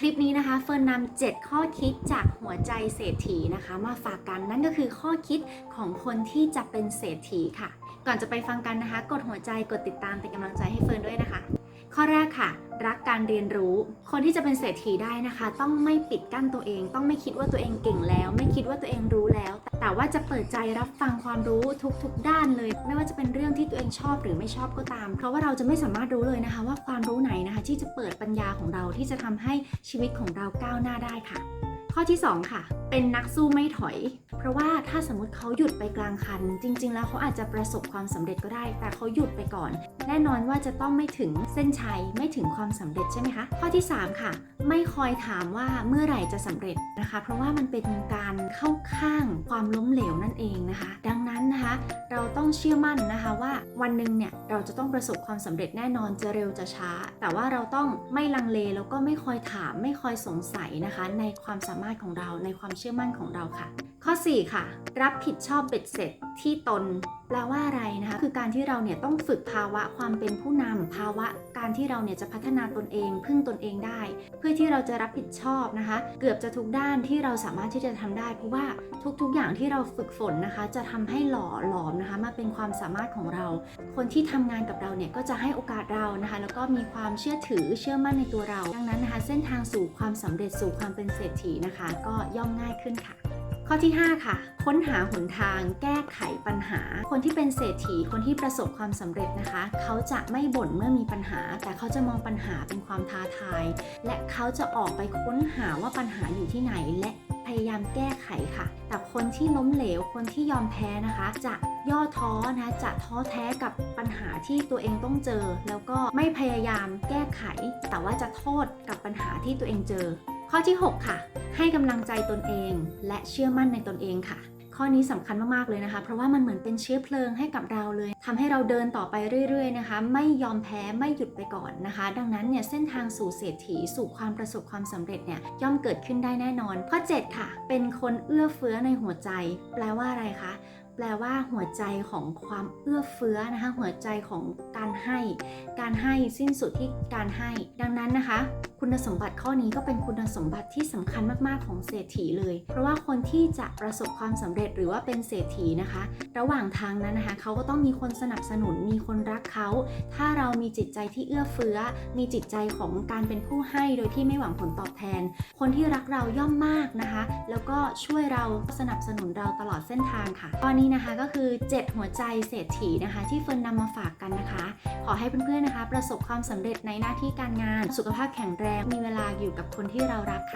คลิปนี้นะคะเฟิร์นนำ7ข้อคิดจากหัวใจเศรษฐีนะคะ มาฝากกันนั่นก็คือข้อคิดของคนที่จะเป็นเศรษฐีค่ะ ก่อนจะไปฟังกันนะคะ กดหัวใจกดติดตามเป็นกำลังใจให้เฟิร์นด้วยนะคะ ข้อแรก การเรียนรู้ คนที่จะเป็นเศรษฐีได้นะคะ ต้องไม่ปิดกั้นตัวเอง ต้องไม่คิดว่าตัวเองเก่งแล้ว ไม่คิดว่าตัวเองรู้แล้ว แต่ว่าจะเปิดใจรับฟังความรู้ทุกๆ ด้านเลย ไม่ว่าจะเป็นเรื่องที่ตัวเองชอบหรือไม่ชอบก็ตาม เพราะว่าเราจะไม่สามารถรู้เลยนะคะ ว่าความรู้ไหนนะคะ ที่จะเปิดปัญญาของเราที่จะทำให้ชีวิตของเราก้าวหน้าได้ค่ะ ข้อที่ 2 ค่ะ เป็นนักสู้ไม่ถอย เพราะว่าถ้าสมมติเขาหยุดไปกลางคัน จริง ๆ แล้วเขาอาจจะประสบความสำเร็จก็ได้ แต่เขาหยุดไปก่อน แน่นอนว่าจะต้องไม่ถึงเส้นชัยไม่ถึงความสำเร็จใช่ไหมคะ ข้อที่ 3 ค่ะ ไม่คอยถามว่าเมื่อไหร่จะสำเร็จนะคะ เพราะว่ามันเป็นการเข้าข้างความล้มเหลวนั่นเองนะคะ ดังนั้นนะคะ เราต้องเชื่อมั่นนะคะว่าวันหนึ่งเนี่ยเราจะต้องประสบความสำเร็จแน่นอนจะเร็วจะช้า แต่ว่าเราต้องไม่ลังเลแล้วก็ไม่คอยถาม ไม่คอยสงสัยนะคะ ในความสามารถของเราในความเชื่อมั่นของเราค่ะ ข้อ 4 ค่ะ รับผิดชอบเบ็ดเสร็จที่ตนแปลว่าอะไรนะคะคือการที่เราเนี่ยต้องฝึกภาวะความเป็นผู้นำภาวะการที่เราเนี่ยจะพัฒนาตนเอง พึ่งตนเองได้ เพื่อที่เราจะรับผิดชอบนะคะ เกือบจะทุกด้านที่เราสามารถที่จะทำได้ เพราะว่าทุกๆอย่างที่เราฝึกฝนนะคะ จะทำให้หล่อหลอมนะคะมาเป็นความสามารถของเรา คนที่ทำงานกับเราเนี่ยก็จะให้โอกาสเรานะคะแล้วก็มีความเชื่อถือเชื่อมั่นในตัวเรา ดังนั้นนะคะเส้นทางสู่ความสำเร็จสู่ความเป็นเศรษฐีนะคะ ก็ย่อมง่ายขึ้นค่ะ ข้อที่ 5 ค่ะ ค้นหาหนทางแก้ไขปัญหา คนที่เป็นเศรษฐีคนที่ประสบความสำเร็จนะคะ เขาจะไม่บ่นเมื่อมีปัญหา แต่เขาจะมองปัญหาเป็นความท้าทาย และเขาจะออกไปค้นหาว่าปัญหาอยู่ที่ไหนและพยายามแก้ไขค่ะ แต่คนที่ล้มเหลว คนที่ยอมแพ้นะคะ จะย่อท้อนะ จะท้อแท้กับปัญหาที่ตัวเองต้องเจอ แล้วก็ไม่พยายามแก้ไข แต่ว่าจะโทษกับปัญหาที่ตัวเองเจอ ข้อที่ 6 ค่ะ ให้กำลังใจตนเอง และเชื่อมั่นในตนเองค่ะ ข้อนี้สำคัญมากๆเลยนะคะ เพราะว่ามันเหมือนเป็นเชื้อเพลิงให้กับเราเลยทำให้เราเดินต่อไปเรื่อยๆนะคะ ไม่ยอมแพ้ไม่หยุดไปก่อนนะคะ ดังนั้นเนี่ยเส้นทางสู่เศรษฐีสู่ความประสบความสำเร็จเนี่ยย่อมเกิดขึ้นได้แน่นอน ข้อ 7 ค่ะ เป็นคนเอื้อเฟื้อในหัวใจ แปลว่าอะไรคะ แปลว่าหัวใจของความเอื้อเฟื้อนะคะ หัวใจของการให้ การให้สิ้นสุดที่การให้ ดังนั้นนะคะ คุณสมบัติข้อนี้ก็เป็นคุณสมบัติที่สำคัญมากๆของเศรษฐีเลย เพราะว่าคนที่จะประสบความสำเร็จหรือว่าเป็นเศรษฐีนะคะ ระหว่างทางนั้นนะคะ เขาก็ต้องมีคนสนับสนุนมีคนรักเขา ถ้าเรามีจิตใจที่เอื้อเฟื้อ มีจิตใจของการเป็นผู้ให้โดยที่ไม่หวังผลตอบแทน คนที่รักเราย่อมมากนะคะ แล้วก็ช่วยเราสนับสนุนเราตลอดเส้นทางค่ะตอนนี้นี้นะคะก็คือ 7 หัวใจเศรษฐีนะคะ ที่เฟิร์นนำมาฝากกันนะคะ ขอให้เพื่อนๆนะคะ ประสบความสำเร็จในหน้าที่การงาน สุขภาพแข็งแรง มีเวลาอยู่กับคนที่เรารักค่ะ